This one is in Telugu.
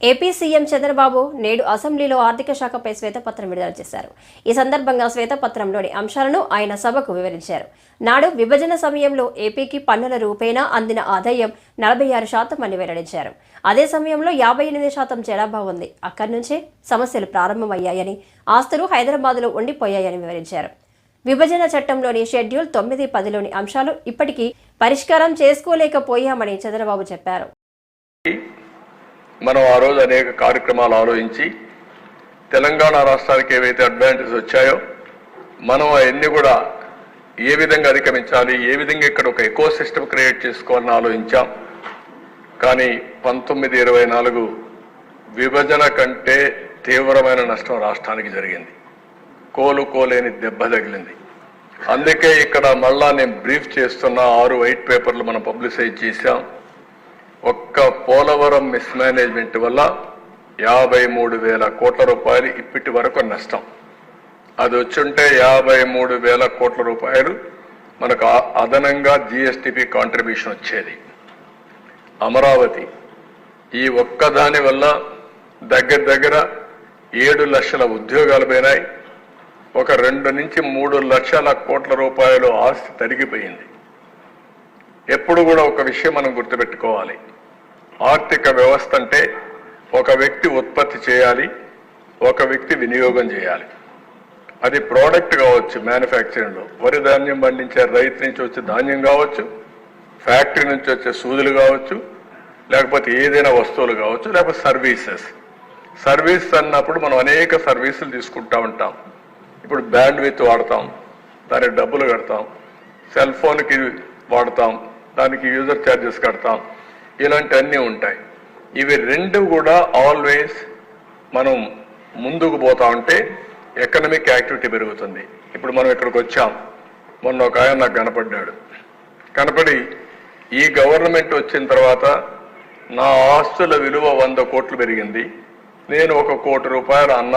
ఏపీ సీఎం చంద్రబాబు నేడు అసెంబ్లీలో ఆర్థిక శాఖపై శ్వేతపత్రం విడుదల చేశారు. ఈ సందర్భంగా శ్వేతపత్రంలోని అంశాలను ఆయన సభకు వివరించారు. నాడు విభజన సమయంలో ఏపీకి పన్నుల రూపేణా అందిన ఆదాయం నలభై ఆరు శాతం అని వెల్లడించారు. అదే సమయంలో యాభై ఎనిమిది శాతం జనాభా ఉంది. అక్కడి నుంచే సమస్యలు ప్రారంభమయ్యాయని ఆస్తులు హైదరాబాద్లో ఉండిపోయాయని వివరించారు. విభజన చట్టంలోని షెడ్యూల్ తొమ్మిది పదిలోని అంశాలు ఇప్పటికీ పరిష్కారం చేసుకోలేకపోయామని చంద్రబాబు చెప్పారు. మనం ఆ రోజు అనేక కార్యక్రమాలు ఆలోచించి తెలంగాణ రాష్ట్రానికి ఏవైతే అడ్వాంటేజ్ వచ్చాయో మనం అవన్నీ కూడా ఏ విధంగా అధిగమించాలి ఏ విధంగా ఇక్కడ ఒక ఎకో సిస్టమ్ క్రియేట్ చేసుకోవాలని ఆలోచించాం. కానీ పంతొమ్మిది ఇరవై నాలుగు విభజన కంటే తీవ్రమైన నష్టం రాష్ట్రానికి జరిగింది. కోలుకోలేని దెబ్బ తగిలింది. అందుకే ఇక్కడ మళ్ళా నేను బ్రీఫ్ చేస్తున్న ఆరు వైట్ పేపర్లు మనం పబ్లిసైజ్ చేశాం. ఒక్క పోలవరం మిస్మేనేజ్మెంట్ వల్ల యాభై మూడు వేల కోట్ల రూపాయలు ఇప్పటి వరకు నష్టం. అది వచ్చుంటే యాభై మూడు వేల కోట్ల రూపాయలు మనకు అదనంగా జిఎస్టిపి కాంట్రిబ్యూషన్ వచ్చేది. అమరావతి ఈ ఒక్కదాని వల్ల దగ్గర దగ్గర ఏడు లక్షల ఉద్యోగాలు పోయినాయి. ఒక రెండు నుంచి మూడు లక్షల కోట్ల రూపాయలు ఆస్తి తరిగిపోయింది. ఎప్పుడు కూడా ఒక విషయం మనం గుర్తుపెట్టుకోవాలి. ఆర్థిక వ్యవస్థ అంటే ఒక వ్యక్తి ఉత్పత్తి చేయాలి ఒక వ్యక్తి వినియోగం చేయాలి. అది ప్రోడక్ట్ కావచ్చు మ్యానుఫ్యాక్చరింగ్లో. వరి ధాన్యం పండించే రైతు నుంచి వచ్చే ధాన్యం కావచ్చు ఫ్యాక్టరీ నుంచి వచ్చే సూదులు కావచ్చు లేకపోతే ఏదైనా వస్తువులు కావచ్చు లేకపోతే సర్వీసెస్. సర్వీస్ అన్నప్పుడు మనం అనేక సర్వీసులు తీసుకుంటా ఉంటాం. ఇప్పుడు బ్యాండ్ విత్ వాడతాం దానికి డబ్బులు కడతాం సెల్ ఫోన్కి వాడతాం దానికి యూజర్ ఛార్జెస్ కడతాం. ఇలాంటివన్నీ ఉంటాయి. ఇవి రెండు కూడా ఆల్వేస్ మనం ముందుకు పోతా ఉంటే ఎకనమిక్ యాక్టివిటీ పెరుగుతుంది. ఇప్పుడు మనం ఇక్కడికి వచ్చాం. మొన్న ఒక ఆయన నాకు కనపడ్డాడు. కనపడి ఈ గవర్నమెంట్ వచ్చిన తర్వాత నా ఆస్తుల విలువ వంద కోట్లు పెరిగింది. నేను ఒక కోటి రూపాయలు అన్న